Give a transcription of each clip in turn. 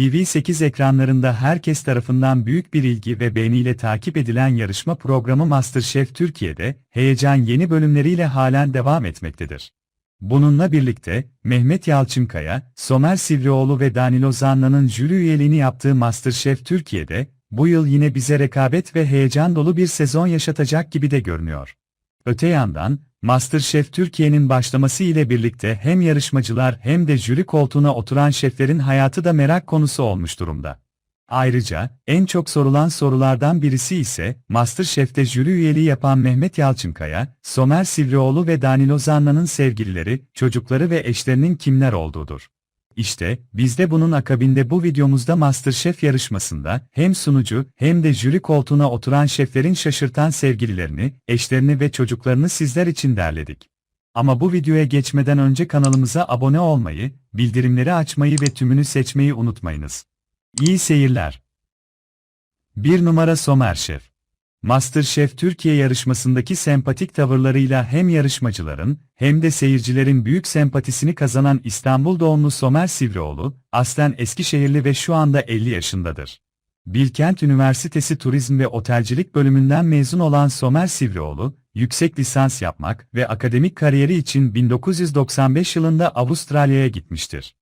TV8 ekranlarında herkes tarafından büyük bir ilgi ve beğeniyle takip edilen yarışma programı MasterChef Türkiye'de, heyecan yeni bölümleriyle halen devam etmektedir. Bununla birlikte, Mehmet Yalçınkaya, Somer Sivrioğlu ve Danilo Zanna'nın jüri üyeliğini yaptığı MasterChef Türkiye'de, bu yıl yine bize rekabet ve heyecan dolu bir sezon yaşatacak gibi de görünüyor. Öte yandan, MasterChef Türkiye'nin başlaması ile birlikte hem yarışmacılar hem de jüri koltuğuna oturan şeflerin hayatı da merak konusu olmuş durumda. Ayrıca, en çok sorulan sorulardan birisi ise, MasterChef'te jüri üyeliği yapan Mehmet Yalçınkaya, Somer Sivrioğlu ve Danilo Zanna'nın sevgilileri, çocukları ve eşlerinin kimler olduğudur. İşte, biz de bunun akabinde bu videomuzda MasterChef yarışmasında hem sunucu hem de jüri koltuğuna oturan şeflerin şaşırtan sevgililerini, eşlerini ve çocuklarını sizler için derledik. Ama bu videoya geçmeden önce kanalımıza abone olmayı, bildirimleri açmayı ve tümünü seçmeyi unutmayınız. İyi seyirler. 1 numara Somer Şef MasterChef Türkiye yarışmasındaki sempatik tavırlarıyla hem yarışmacıların hem de seyircilerin büyük sempatisini kazanan İstanbul doğumlu Somer Sivrioğlu, aslen Eskişehirli ve şu anda 50 yaşındadır. Bilkent Üniversitesi Turizm ve Otelcilik bölümünden mezun olan Somer Sivrioğlu, yüksek lisans yapmak ve akademik kariyeri için 1995 yılında Avustralya'ya gitmiştir.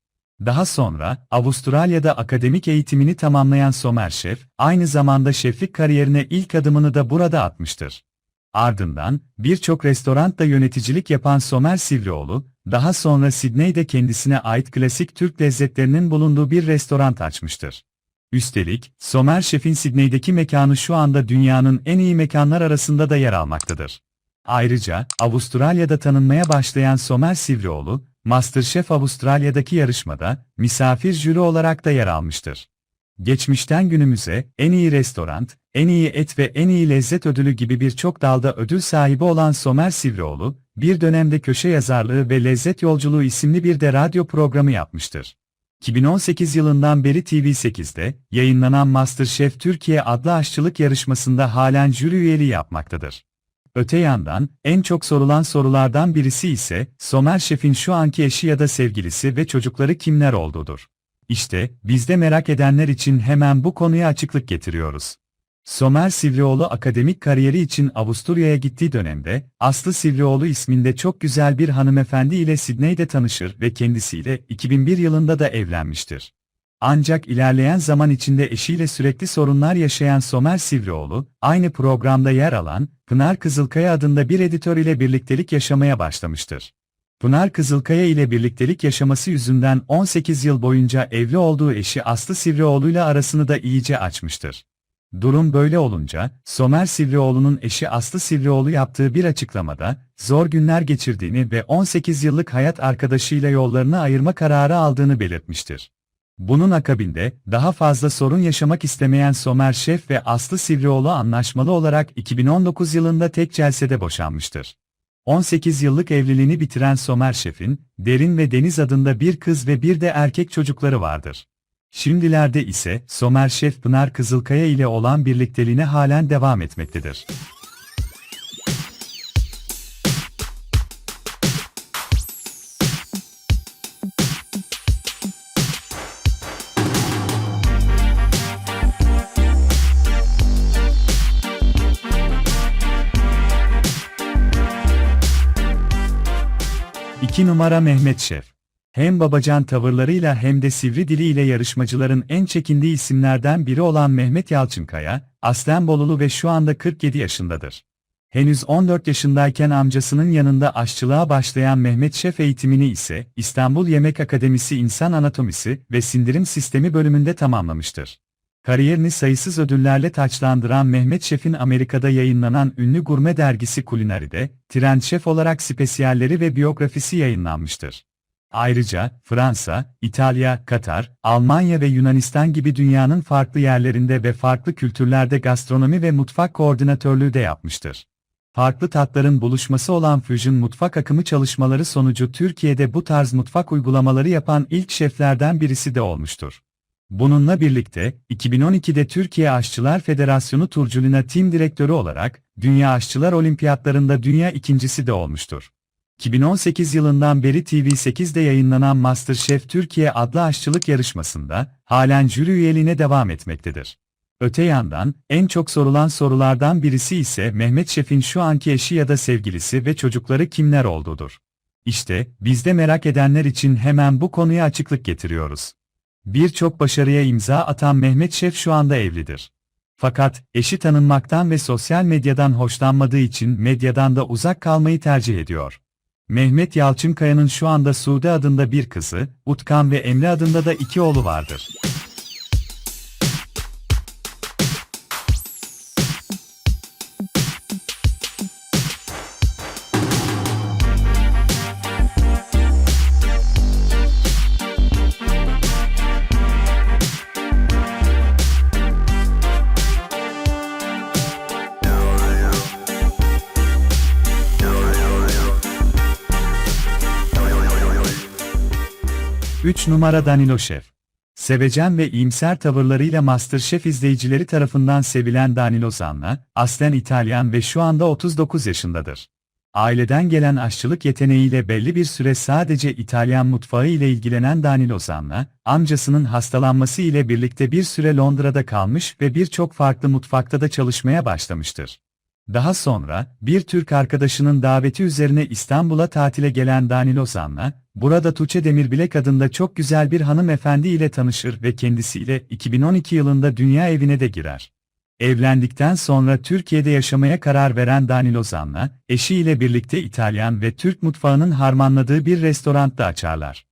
Daha sonra, Avustralya'da akademik eğitimini tamamlayan Somer Şef, aynı zamanda şeflik kariyerine ilk adımını da burada atmıştır. Ardından, birçok restoranda yöneticilik yapan Somer Sivrioğlu, daha sonra Sidney'de kendisine ait klasik Türk lezzetlerinin bulunduğu bir restoran açmıştır. Üstelik, Somer Şef'in Sidney'deki mekanı şu anda dünyanın en iyi mekanlar arasında da yer almaktadır. Ayrıca, Avustralya'da tanınmaya başlayan Somer Sivrioğlu, MasterChef Avustralya'daki yarışmada misafir jüri olarak da yer almıştır. Geçmişten günümüze en iyi restoran, en iyi et ve en iyi lezzet ödülü gibi birçok dalda ödül sahibi olan Somer Sivrioğlu, bir dönemde köşe yazarlığı ve lezzet yolculuğu isimli bir de radyo programı yapmıştır. 2018 yılından beri TV8'de yayınlanan MasterChef Türkiye adlı aşçılık yarışmasında halen jüri üyeliği yapmaktadır. Öte yandan, en çok sorulan sorulardan birisi ise, Somer Şef'in şu anki eşi ya da sevgilisi ve çocukları kimler olduğudur. İşte, biz de merak edenler için hemen bu konuya açıklık getiriyoruz. Somer Sivrioğlu akademik kariyeri için Avusturya'ya gittiği dönemde, Aslı Sivrioğlu isminde çok güzel bir hanımefendi ile Sidney'de tanışır ve kendisiyle 2001 yılında da evlenmiştir. Ancak ilerleyen zaman içinde eşiyle sürekli sorunlar yaşayan Somer Sivrioğlu, aynı programda yer alan, Pınar Kızılkaya adında bir editör ile birliktelik yaşamaya başlamıştır. Pınar Kızılkaya ile birliktelik yaşaması yüzünden 18 yıl boyunca evli olduğu eşi Aslı Sivrioğlu ile arasını da iyice açmıştır. Durum böyle olunca, Somer Sivrioğlu'nun eşi Aslı Sivrioğlu yaptığı bir açıklamada, zor günler geçirdiğini ve 18 yıllık hayat arkadaşıyla yollarını ayırma kararı aldığını belirtmiştir. Bunun akabinde, daha fazla sorun yaşamak istemeyen Somer Şef ve Aslı Sivrioğlu anlaşmalı olarak 2019 yılında tek celsede boşanmıştır. 18 yıllık evliliğini bitiren Somer Şef'in, Derin ve Deniz adında bir kız ve bir de erkek çocukları vardır. Şimdilerde ise Somer Şef Pınar Kızılkaya ile olan birlikteliğine halen devam etmektedir. İki numara Mehmet Şef. Hem babacan tavırlarıyla hem de sivri diliyle yarışmacıların en çekindiği isimlerden biri olan Mehmet Yalçınkaya, aslen Bolulu ve şu anda 47 yaşındadır. Henüz 14 yaşındayken amcasının yanında aşçılığa başlayan Mehmet Şef eğitimini ise İstanbul Yemek Akademisi İnsan Anatomisi ve Sindirim Sistemi bölümünde tamamlamıştır. Kariyerini sayısız ödüllerle taçlandıran Mehmet Şef'in Amerika'da yayınlanan ünlü gurme dergisi Culinari'de, Trend Şef olarak spesiyalleri ve biyografisi yayınlanmıştır. Ayrıca, Fransa, İtalya, Katar, Almanya ve Yunanistan gibi dünyanın farklı yerlerinde ve farklı kültürlerde gastronomi ve mutfak koordinatörlüğü de yapmıştır. Farklı tatların buluşması olan Fusion mutfak akımı çalışmaları sonucu Türkiye'de bu tarz mutfak uygulamaları yapan ilk şeflerden birisi de olmuştur. Bununla birlikte, 2012'de Türkiye Aşçılar Federasyonu Turculina Tim Direktörü olarak, Dünya Aşçılar Olimpiyatlarında dünya ikincisi de olmuştur. 2018 yılından beri TV8'de yayınlanan MasterChef Türkiye adlı aşçılık yarışmasında halen jüri üyeliğine devam etmektedir. Öte yandan, en çok sorulan sorulardan birisi ise Mehmet Şef'in şu anki eşi ya da sevgilisi ve çocukları kimler olduğudur. İşte, biz de merak edenler için hemen bu konuya açıklık getiriyoruz. Birçok başarıya imza atan Mehmet Şef şu anda evlidir. Fakat, eşi tanınmaktan ve sosyal medyadan hoşlanmadığı için medyadan da uzak kalmayı tercih ediyor. Mehmet Yalçınkaya'nın şu anda Sude adında bir kızı, Utkan ve Emre adında da iki oğlu vardır. Üç numara Danilo Şef. Sevecen ve iyimser tavırlarıyla MasterChef izleyicileri tarafından sevilen Danilo Zanna, aslen İtalyan ve şu anda 39 yaşındadır. Aileden gelen aşçılık yeteneğiyle belli bir süre sadece İtalyan mutfağı ile ilgilenen Danilo Zanna, amcasının hastalanması ile birlikte bir süre Londra'da kalmış ve birçok farklı mutfakta da çalışmaya başlamıştır. Daha sonra, bir Türk arkadaşının daveti üzerine İstanbul'a tatile gelen Danilo Zanna, burada Tuğçe Demirbilek adında çok güzel bir hanımefendi ile tanışır ve kendisiyle 2012 yılında dünya evine de girer. Evlendikten sonra Türkiye'de yaşamaya karar veren Danilo Zanna, eşiyle birlikte İtalyan ve Türk mutfağının harmanladığı bir restoranda açarlar.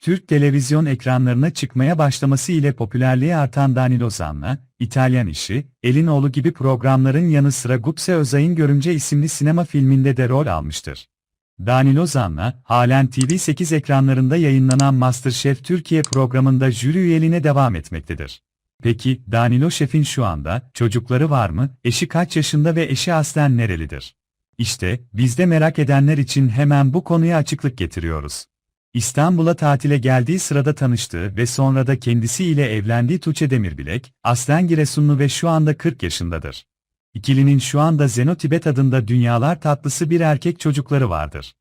Türk televizyon ekranlarına çıkmaya başlaması ile popülerliği artan Danilo Zanna, İtalyan İşi, Elinoğlu gibi programların yanı sıra Gupse Özay'ın Görümce isimli sinema filminde de rol almıştır. Danilo Zanna, halen TV8 ekranlarında yayınlanan MasterChef Türkiye programında jüri üyeliğine devam etmektedir. Peki, Danilo Şef'in şu anda çocukları var mı, eşi kaç yaşında ve eşi aslen nerelidir? İşte, biz de merak edenler için hemen bu konuya açıklık getiriyoruz. İstanbul'a tatile geldiği sırada tanıştığı ve sonra da kendisiyle evlendiği Tuğçe Demirbilek, aslen Giresunlu ve şu anda 40 yaşındadır. İkilinin şu anda Zeno Tibet adında dünyalar tatlısı bir erkek çocukları vardır.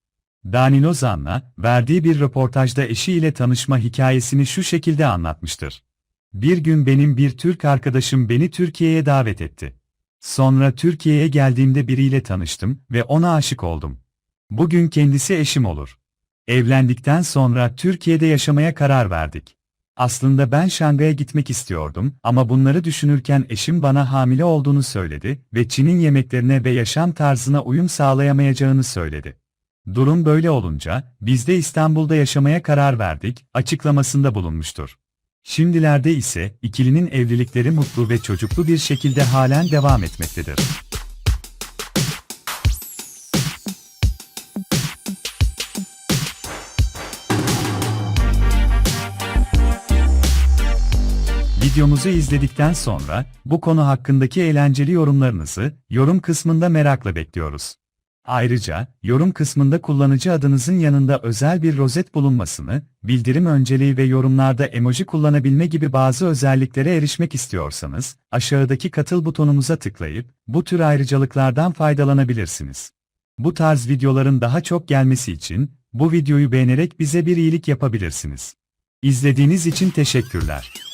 Danilo Zanna, verdiği bir röportajda eşiyle tanışma hikayesini şu şekilde anlatmıştır. Bir gün benim bir Türk arkadaşım beni Türkiye'ye davet etti. Sonra Türkiye'ye geldiğimde biriyle tanıştım ve ona aşık oldum. Bugün kendisi eşim olur. Evlendikten sonra Türkiye'de yaşamaya karar verdik. Aslında ben Şangay'a gitmek istiyordum ama bunları düşünürken eşim bana hamile olduğunu söyledi ve Çin'in yemeklerine ve yaşam tarzına uyum sağlayamayacağını söyledi. Durum böyle olunca biz de İstanbul'da yaşamaya karar verdik açıklamasında bulunmuştur. Şimdilerde ise ikilinin evlilikleri mutlu ve çocuklu bir şekilde halen devam etmektedir. Videomuzu izledikten sonra bu konu hakkındaki eğlenceli yorumlarınızı yorum kısmında merakla bekliyoruz. Ayrıca, yorum kısmında kullanıcı adınızın yanında özel bir rozet bulunmasını, bildirim önceliği ve yorumlarda emoji kullanabilme gibi bazı özelliklere erişmek istiyorsanız, aşağıdaki katıl butonumuza tıklayıp, bu tür ayrıcalıklardan faydalanabilirsiniz. Bu tarz videoların daha çok gelmesi için, bu videoyu beğenerek bize bir iyilik yapabilirsiniz. İzlediğiniz için teşekkürler.